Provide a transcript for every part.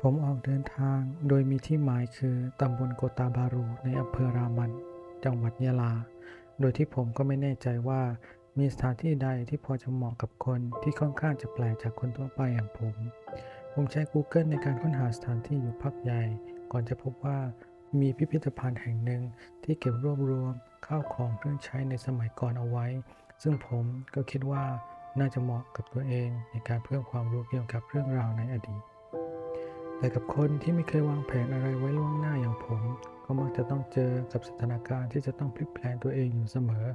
ผมออกเดินทางโดยมีที่หมายคือตำบลโกตาบารูในอำเภอรามัน จังหวัดยะลา โดยที่ผมก็ไม่แน่ใจว่ามีสถานที่ใดที่พอจะเหมาะกับคนที่ค่อนข้างจะแปลกจากคนทั่วไปอย่างผม ผมใช้ Google ในการค้นหาสถานที่อยู่พักใหญ่ ก่อนจะพบว่ามีพิพิธภัณฑ์แห่งหนึ่งที่เก็บรวบรวมข้าวของเครื่องใช้ในสมัยก่อนเอาไว้ ซึ่งผมก็คิดว่า น่าจะเหมาะกับตัวเองในการเพิ่มความรู้เกี่ยวกับเรื่องราวในอดีต แต่กับคนที่ไม่เคยวางแผนอะไรไว้ล่วงหน้าอย่างผม ก็มักจะต้องเจอกับสถานการณ์ที่จะต้องพลิกแปลงตัวเองอยู่เสมอ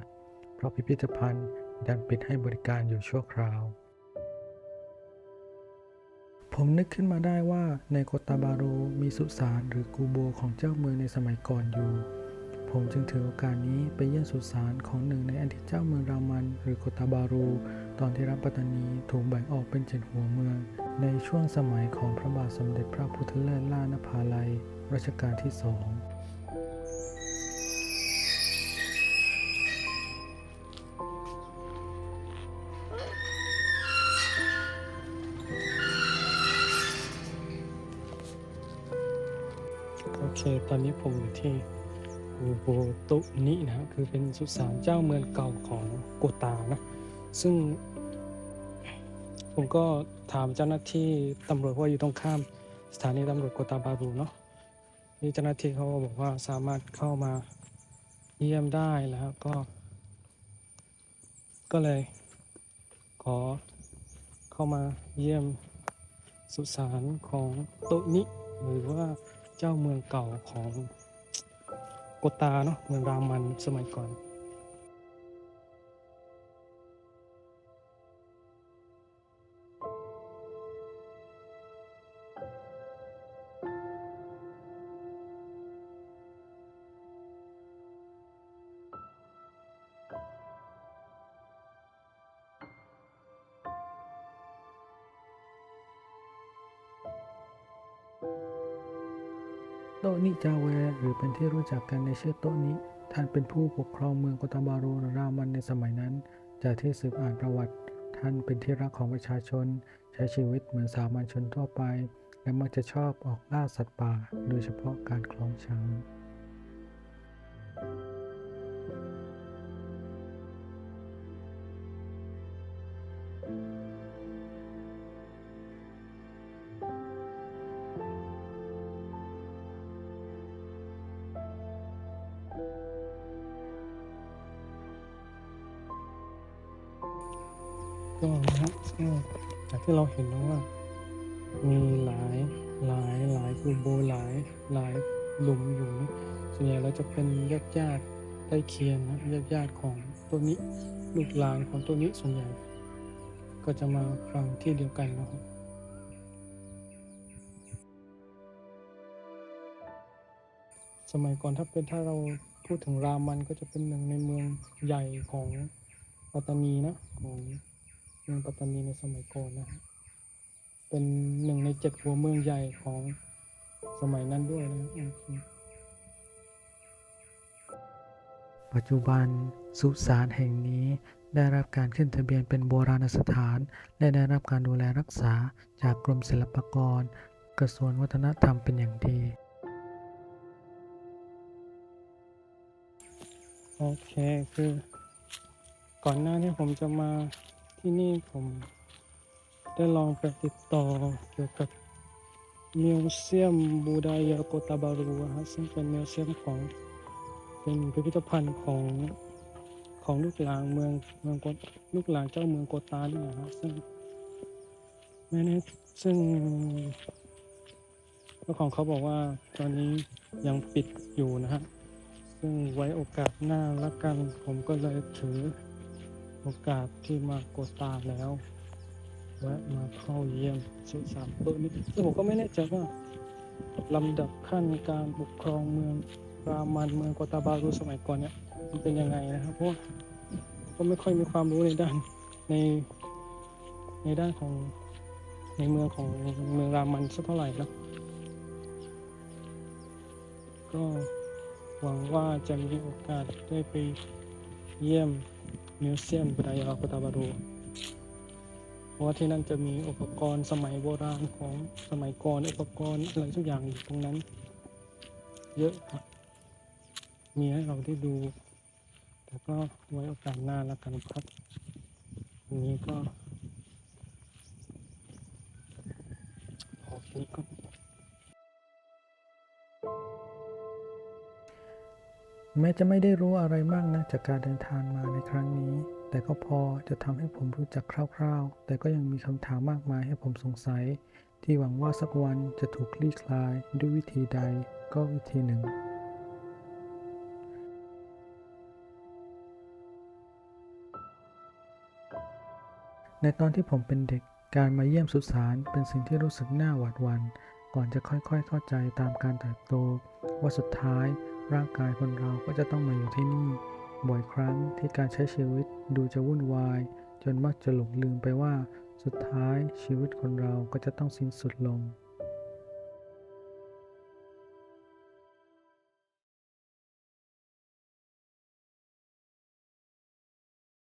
เพราะพิพิธภัณฑ์ดันปิดให้บริการอยู่ชั่วคราว ผมนึกขึ้นมาได้ว่าในโกตาบาโรมีสุสานหรือกูโบของเจ้าเมืองในสมัยก่อนอยู่ผมจึงถือโอกาสนี้ไปเยี่ยมสุสานของหนึ่งในอดีตเจ้าเมืองรามันหรือโกตาบารู ตอนที่รัฐปัตตานีถูกแบ่งออกเป็นเจ็ดหัวเมือง ในช่วงสมัยของพระบาทสมเด็จพระพุทธเลิศล่านภาลัยรัชกาลที่สองโอเค ตอนนี้ผมอยู่ที่อูโบตุนินะครับคือเป็นสุสานเจ้าเมืองเก่าของโกตานะ ซึ่ง ผมก็ถามเจ้าหน้าที่ตำรวจว่าอยู่ตรงข้ามสถานีตำรวจโกตาบารูเนาะนี่เจ้าหน้าที่เขาบอกว่าสามารถเข้ามาเยี่ยมได้แล้วก็ ก็เลย ขอเข้ามาเยี่ยมสุสานของโตนิหรือว่าเจ้าเมืองเก่าของโกตาเนาะเมืองรามันสมัยก่อน โตนิจาแวหรือเป็นที่รู้จักกันในชื่อโตนิท่านเป็นผู้ปกครองเมืองโกตาบารูรือรามันในสมัยนั้น จากที่สืบอ่านประวัติ ท่านเป็นที่รักของประชาชน ใช้ชีวิตเหมือนสามัญชนทั่วไป และมักจะชอบออกล่าสัตว์ป่า โดยเฉพาะการคล้องช้าง ก็นะฮะก็จากที่เราเห็นนะว่า มีหลายหลายหลายกูโบหลายหลายหลุมอยู่นะส่วนใหญ่เราจะเป็นญาติญาติใกล้เคียงนะญาติญาติของตัวนี้ลูกหลานของตัวนี้ส่วนใหญ่ ก็จะมาฟังที่เดียวกันนะครับสมัยก่อนถ้าเป็นถ้าเราพูดถึงรามันก็จะเป็นหนึ่งในเมืองใหญ่ของปัตตานีนะของ มืองปัตตานีในสมัยก่อนนะฮะเป็นหนึ่งในเจ็ดหัวเมืองใหญ่ของสมัยนั้นด้วยนะอืมปัจจุบันสุสานแห่งนี้ได้รับการขึ้นทะเบียนเป็นโบราณสถาน และได้รับการดูแลรักษาจากกรมศิลปากร กระทรวงวัฒนธรรมเป็นอย่างดี โอเคคือ ก่อนหน้าที่ผมจะมา ที่นี่ผมได้ลองไปติดต่อเกี่ยวกับมิวเซียมบูดายาโกตาบารูฮะซึ่งเป็นมิวเซียมของเป็นพิพิธภัณฑ์ของของลูกหลานเมืองเมืองโกลูกหลานเจ้าเมืองโกตาเนี่ยนะฮะซึ่งแม่นี่ซึ่งเจ้าของเขาบอกว่าตอนนี้ยังปิดอยู่นะฮะซึ่งไว้โอกาสหน้าละกันผมก็เลยถือ โอกาสที่มาโกตาแล้วแวะมาเข้าเยี่ยมสุสานโตะนี้ซึ่งผมก็ไม่แน่ใจว่าลำดับขั้นการปกครองเมืองรามันเมืองโกตาบารุสมัยก่อนเนี่ยมันเป็นยังไงนะครับเพราะก็ไม่ค่อยมีความรู้ในด้านในในด้านของในเมืองของเมืองรามันสักเท่าไหร่นะก็หวังว่าจะมีโอกาสได้ไปเยี่ยม มิวเซียมกุดายากุตาบารูราะว่าที่นั่นจะมีอุปกรณ์สมัยโบราณของสมัยก่อนอุปกรณ์อะไรทุกอย่างอยู่ตรงนั้น เยอะครับ มีให้เราได้ดู แต่ก็ไว้โอกาสหน้าแล้วกันครับวันนี้ก็ แม้จะไม่ได้รู้อะไรมากนะจากการเดินทางมาในครั้งนี้ แต่ก็พอจะทำให้ผมรู้จักคร่าวๆ แต่ก็ยังมีคำถามมากมายให้ผมสงสัย ที่หวังว่าสักวันจะถูกคลี่คลายด้วยวิธีใดก็วิธีหนึ่งในตอนที่ผมเป็นเด็ก การมาเยี่ยมสุสานเป็นสิ่งที่รู้สึกน่าหวาดหวัน่น ก่อนจะค่อยๆ เข้าใจตามการเติบโต ว่าสุดท้าย ร่างกายคนเราก็จะต้องมาอยู่ที่นี่ บ่อยครั้งที่การใช้ชีวิตดูจะวุ่นวาย จนมักจะหลงลืมไปว่า สุดท้ายชีวิตคนเราก็จะต้องสิ้นสุดลง